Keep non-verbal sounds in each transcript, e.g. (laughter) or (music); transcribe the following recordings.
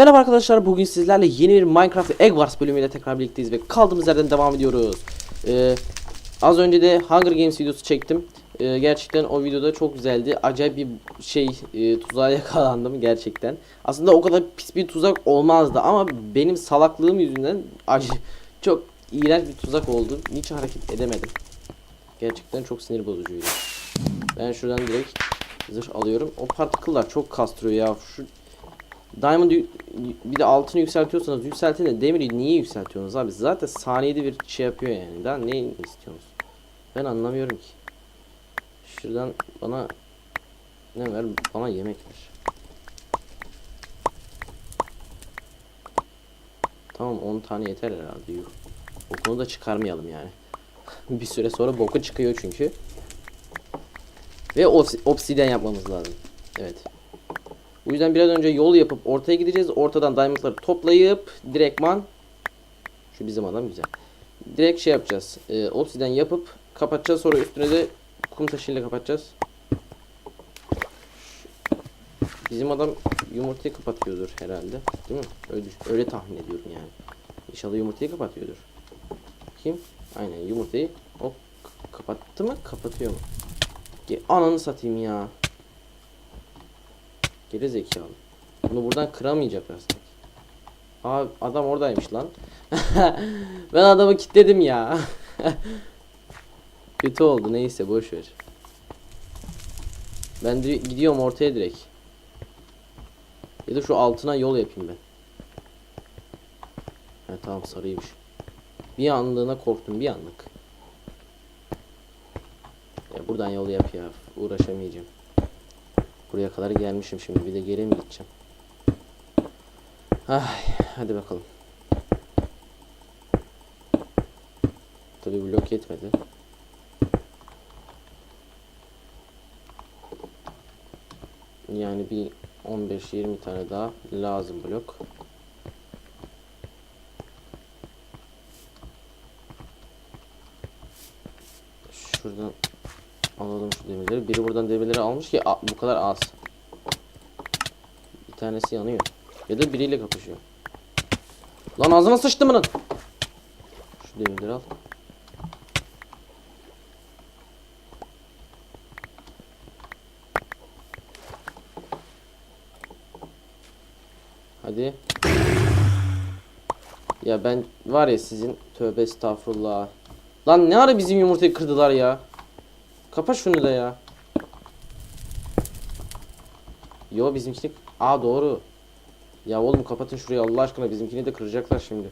Merhaba arkadaşlar bugün sizlerle yeni bir Minecraft Egg Wars bölümüyle tekrar birlikteyiz ve kaldığımız yerden devam ediyoruz. Ee, az önce de Hunger Games videosu çektim. Ee, gerçekten o videoda çok güzeldi. Acayip bir şey e, tuzağa (laughs) yakalandım gerçekten. Aslında o kadar pis bir tuzak olmazdı ama benim salaklığım yüzünden acı (laughs) çok iğrenç bir tuzak oldu. Hiç hareket edemedim. Gerçekten çok sinir bozucuydu. Ben şuradan direkt zırh alıyorum. O partiküller çok kastırıyor ya. Şu Diamond bir de altını yükseltiyorsanız yükseltin de demiri niye yükseltiyorsunuz abi? Zaten saniyede bir şey yapıyor yani. Daha ne istiyorsunuz? Ben anlamıyorum ki. Şuradan bana ne ver? Bana yemek ver. Tamam 10 tane yeter herhalde. Yuh. Bokunu da çıkarmayalım yani. (laughs) bir süre sonra boku çıkıyor çünkü. Ve obs- obsidyen yapmamız lazım. Evet. Bu yüzden biraz önce yol yapıp ortaya gideceğiz. Ortadan diamondları toplayıp direktman şu bizim adam güzel. Direkt şey yapacağız. E, obsidyen yapıp kapatacağız. Sonra üstüne de kum taşıyla kapatacağız. Bizim adam yumurtayı kapatıyordur herhalde. Değil mi? Öyle, öyle tahmin ediyorum yani. İnşallah yumurtayı kapatıyordur. Kim? Aynen yumurtayı o k- kapattı mı? Kapatıyor mu? Ananı satayım ya. Geri zekalı. Bunu buradan kıramayacaklar sanki. Aa adam oradaymış lan. (laughs) ben adamı kilitledim ya. (laughs) Kötü oldu neyse boş ver. Ben gidiyorum ortaya direkt. Ya da şu altına yol yapayım ben. Ha tamam sarıymış. Bir anlığına korktum bir anlık. Ya buradan yol yap ya. Uğraşamayacağım. Buraya kadar gelmişim şimdi bir de geri mi gideceğim? Ay, hadi bakalım. Tabi blok yetmedi. Yani bir 15-20 tane daha lazım blok. Şuradan alalım şu demirleri. Biri buradan demirleri almış ki bu kadar az. Bir tanesi yanıyor. Ya da biriyle kapışıyor. Lan ağzına sıçtı bunun. Şu demirleri al. Hadi. Ya ben var ya sizin tövbe estağfurullah. Lan ne ara bizim yumurtayı kırdılar ya. Kapa şunu da ya. Yo bizimkini... Aa doğru. Ya oğlum kapatın şurayı Allah aşkına bizimkini de kıracaklar şimdi.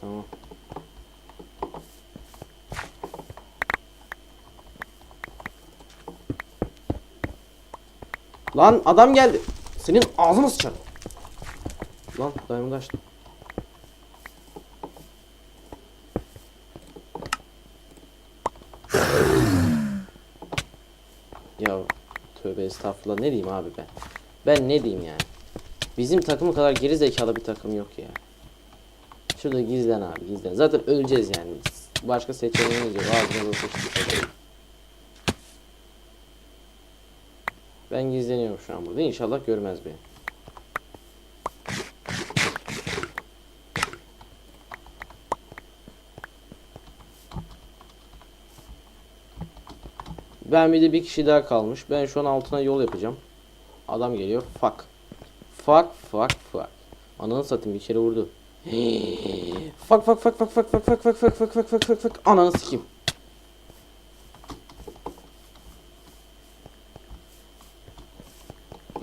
Tamam. Lan adam geldi. Senin ağzına sıçarım. Lan diamond açtım. Ya tövbe estağfurullah ne diyeyim abi ben. Ben ne diyeyim yani. Bizim takımı kadar geri zekalı bir takım yok ya. Şurada gizlen abi gizlen. Zaten öleceğiz yani. Başka seçeneğimiz yok. Ağzımıza sıçtık. Ben gizleniyorum şu an burada. İnşallah görmez beni. Ben bir de bir kişi daha kalmış. Ben şu an altına yol yapacağım. Adam geliyor. Fuck. Fuck fuck fuck. Ananı satayım bir kere vurdu. fuck fuck fuck fuck fuck fuck fuck fuck fuck fuck fuck fuck fuck fuck Ananı sikeyim.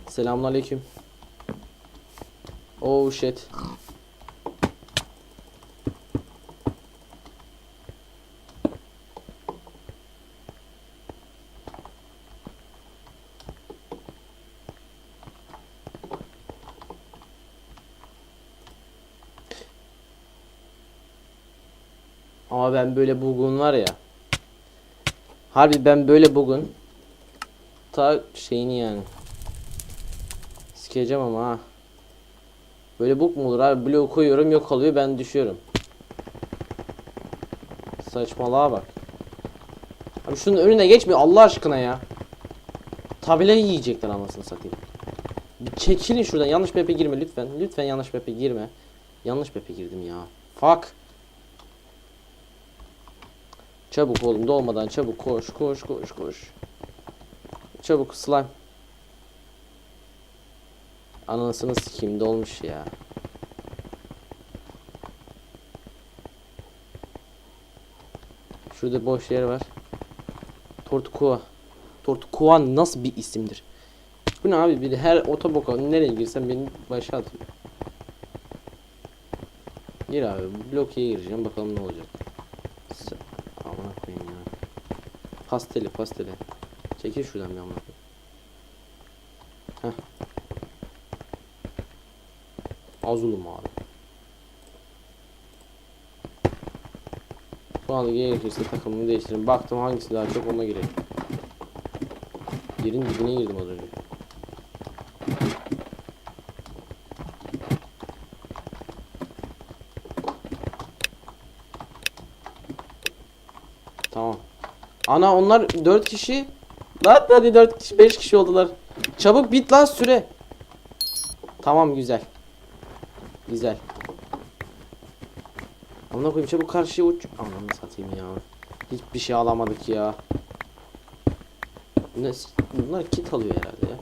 Selamünaleyküm. Oh shit. Ama ben böyle bugün var ya. Harbi ben böyle bugün ta şeyini yani. Sikeceğim ama ha. Böyle bug mu olur abi? Blok koyuyorum yok oluyor ben düşüyorum. Saçmalığa bak. Abi şunun önüne geçmiyor Allah aşkına ya. Tabelayı yiyecekler anasını satayım. Bir çekilin şuradan yanlış map'e girme lütfen. Lütfen yanlış map'e girme. Yanlış map'e girdim ya. Fuck. Çabuk oğlum dolmadan çabuk koş koş koş koş. Çabuk slime. Anasını sikeyim dolmuş ya. Şurada boş yer var. Tortukua. Tortukua nasıl bir isimdir? Bu ne abi bir her otoboka nereye girsem beni başa atıyor. Gir abi blokiye gireceğim bakalım ne olacak. Amına koyayım ya. Pasteli pasteli. Çekil şuradan bir amına koyayım. Azulum abi. Bu anda gerekirse takımımı değiştiririm. Baktım hangisi daha çok ona girelim. Yerin dibine girdim az önce. Tamam. Ana onlar 4 kişi. Lan hadi 4 kişi 5 kişi oldular. Çabuk bit lan süre. Tamam güzel. Güzel. Amına koyayım çabuk karşıya uç. Ananı satayım ya. Hiçbir şey alamadık ya. Ne, bunlar kit alıyor herhalde ya.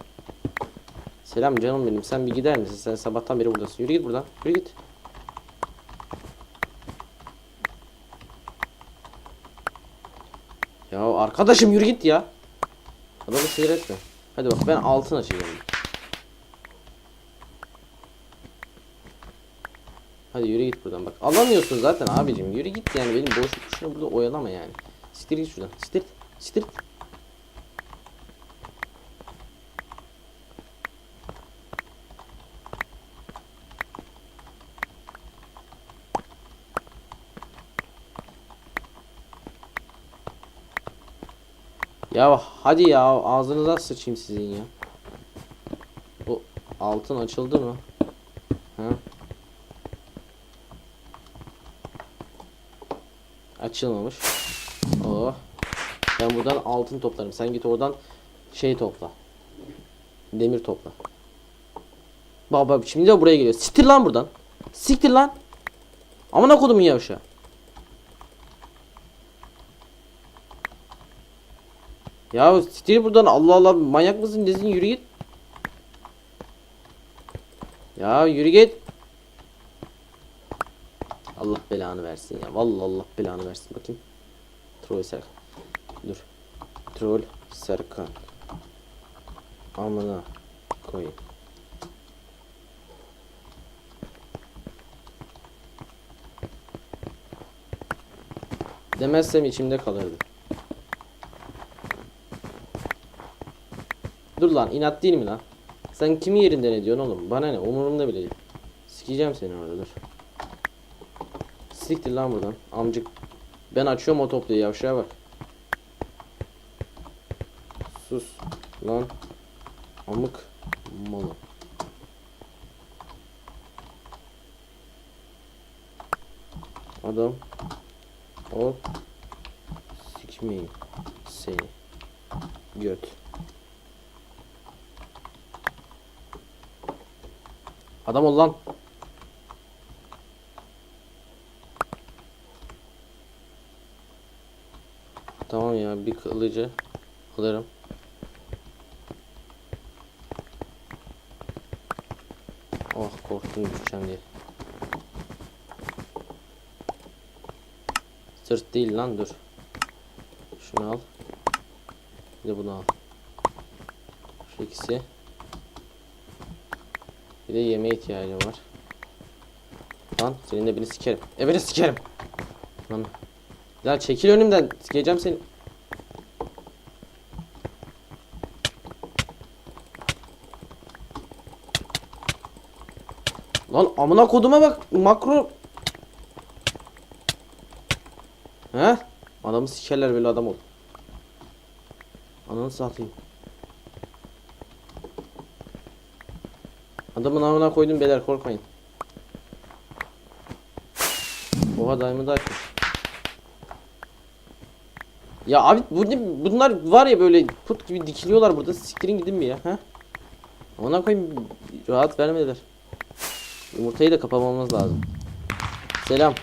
Selam canım benim. Sen bir gider misin? Sen sabahtan beri buradasın. Yürü git buradan. Yürü git. Ya arkadaşım yürü git ya. Adamı sinir etme. Hadi bak ben altın açacağım. Hadi yürü git buradan bak. Alamıyorsun zaten abicim. Yürü git yani benim boş boşuna burada oyalama yani. Siktir git şuradan. Siktir. Siktir. Ya hadi ya ağzınıza sıçayım sizin ya. Bu altın açıldı mı? Ha? Açılmamış. Oh. Ben buradan altın toplarım. Sen git oradan şey topla. Demir topla. Baba şimdi de buraya geliyor. Siktir lan buradan. Siktir lan. Amına kodum yavşa. Ya siktir buradan Allah Allah manyak mısın desin yürü git. Ya yürü git. Allah belanı versin ya. Vallahi Allah belanı versin bakayım. Troll Serkan. Dur. Troll Serkan. Amına koyayım. Demezsem içimde kalırdı. Dur lan inat değil mi lan? Sen kimi yerinden ediyorsun oğlum? Bana ne umurumda bile değil. Sikeceğim seni orada dur. Siktir lan buradan amcık. Ben açıyorum o topluyu yavşağa bak. Sus lan. Amık malı. Adam o sikmeyin seni göt. Adam ol lan. Tamam ya bir kılıcı alırım. Oh korktum düşeceğim diye. Sırt değil lan dur. Şunu al. Bir de bunu al. Şu ikisi. Bir de yemeğe ihtiyacım var. Lan senin de beni sikerim. E beni sikerim. Lan. Ya çekil önümden. Sikeceğim seni. Lan amına koduma bak. Makro. He? Adamı sikerler böyle adam ol. Ananı satayım. Adamın amına koydum beyler korkmayın. Oha diamond açmış. Ya abi bu ne, bunlar var ya böyle put gibi dikiliyorlar burada. Siktirin gidin mi ya? Ha? Ona koyayım rahat vermediler. Yumurtayı da kapamamız lazım. Selam.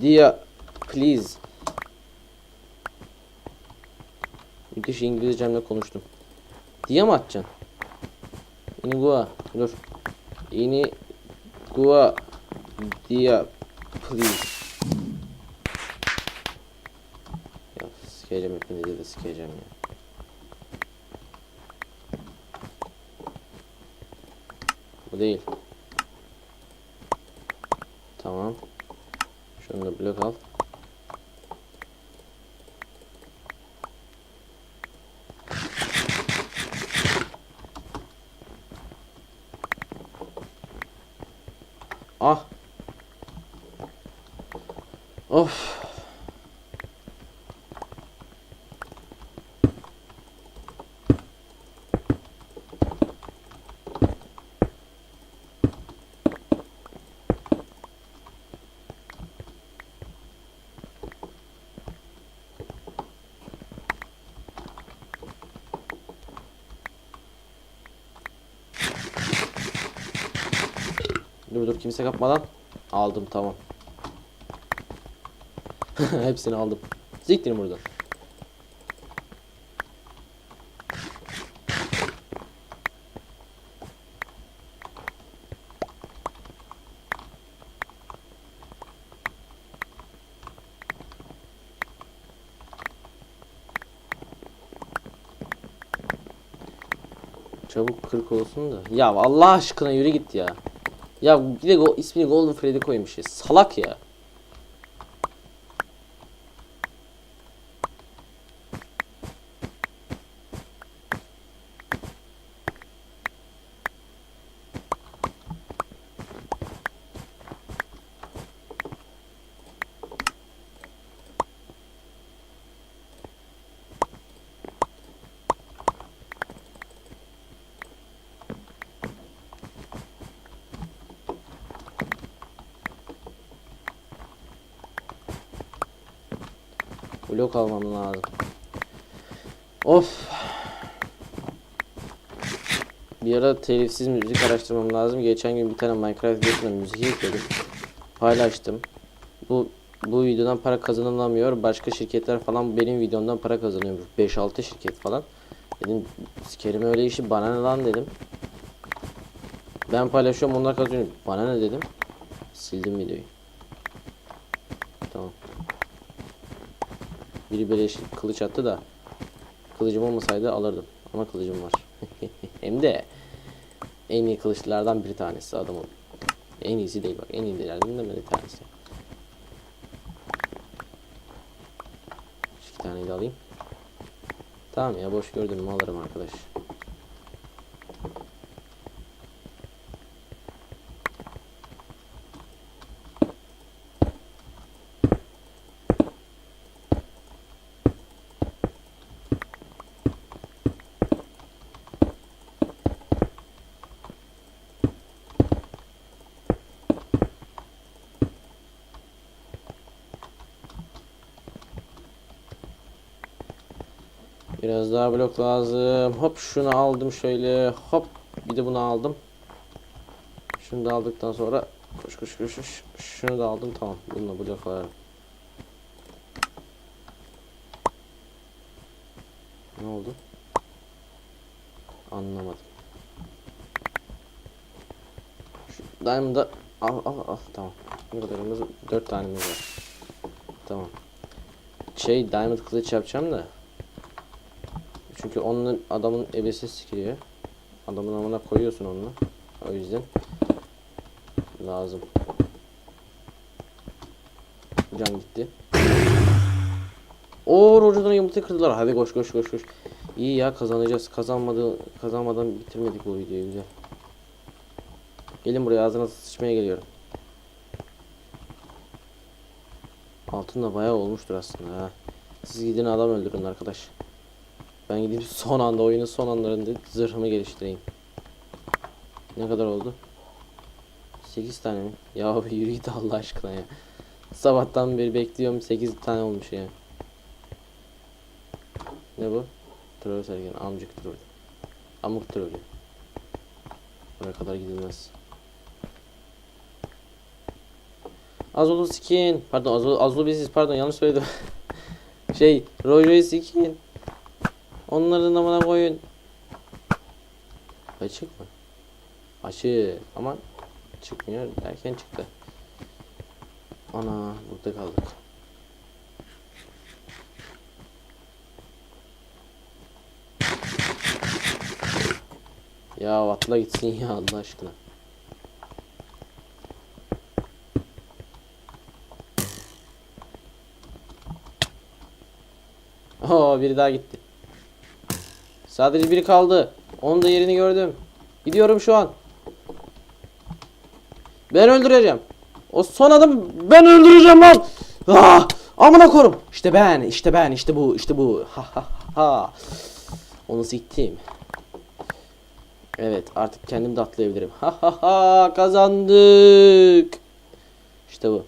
Dia please. Müthiş İngilizcemle konuştum. Dia mı atacaksın? Inigua. Dur. Inigua. Dia please. Ya sikeceğim hepinizi de sikeceğim ya. Bu değil. Tamam. Şunu da blok al. Ah. Of. Dur dur kimse kapmadan. Aldım tamam. (laughs) Hepsini aldım. Siktirin buradan. Çabuk 40 olsun da. Ya Allah aşkına yürü git ya. Ya bir de go ismini Golden Freddy koymuş ya. Salak ya. Blok almam lazım. Of. Bir ara telifsiz müzik araştırmam lazım. Geçen gün bir tane Minecraft videosunda müzik yükledim. Paylaştım. Bu bu videodan para kazanılamıyor. Başka şirketler falan benim videomdan para kazanıyormuş. 5-6 şirket falan. Dedim sikerim öyle işi bana ne lan dedim. Ben paylaşıyorum onlar kazanıyor. Bana ne dedim. Sildim videoyu. Tamam. Biri böyle şey- kılıç attı da kılıcım olmasaydı alırdım. Ama kılıcım var. (laughs) Hem de en iyi kılıçlardan bir tanesi adamın. En iyisi değil bak. En iyilerden de bir tanesi. Şu iki taneyi de alayım. Tamam ya boş gördüm mü alırım arkadaş. Biraz daha blok lazım. Hop şunu aldım şöyle. Hop bir de bunu aldım. Şunu da aldıktan sonra koş koş koş koş. Şunu da aldım tamam. Bununla blok alalım. Ne oldu? Anlamadım. Şu diamond'ı al al al tamam. Ne kadarımız? 4 tanemiz var. Tamam. Şey diamond kılıç yapacağım da. Çünkü onun adamın ebesi sikiliyor. Adamın amına koyuyorsun onu. O yüzden lazım. Can gitti. Oo Roger'dan yumurta kırdılar. Hadi koş koş koş koş. İyi ya kazanacağız. Kazanmadı kazanmadan bitirmedik bu videoyu güzel. Gelin buraya ağzına sıçmaya geliyorum. Altın da bayağı olmuştur aslında ha. Siz gidin adam öldürün arkadaş. Ben gidip son anda oyunun son anlarında zırhımı geliştireyim. Ne kadar oldu? 8 tane mi? Ya abi yürü git Allah aşkına ya. Sabahtan beri bekliyorum 8 tane olmuş ya. Ne bu? Troll sergen amcık troll. Amık trollü. Buraya kadar gidilmez. Azulu skin. Pardon Azulu, Azulu biziz pardon yanlış söyledim. (laughs) şey Rojo'yu skin. Onların amına koyun. Açık mı? Açık ama çıkmıyor derken çıktı. Ana burada kaldık. Ya atla gitsin ya Allah aşkına. Oo biri daha gitti. Sadece biri kaldı. Onun da yerini gördüm. Gidiyorum şu an. Ben öldüreceğim. O son adam ben öldüreceğim lan. Ah, amına korum. İşte ben, işte ben, işte bu, işte bu. Ha ha ha. Onu siktim. Evet, artık kendim de atlayabilirim. Ha ha ha kazandık. İşte bu.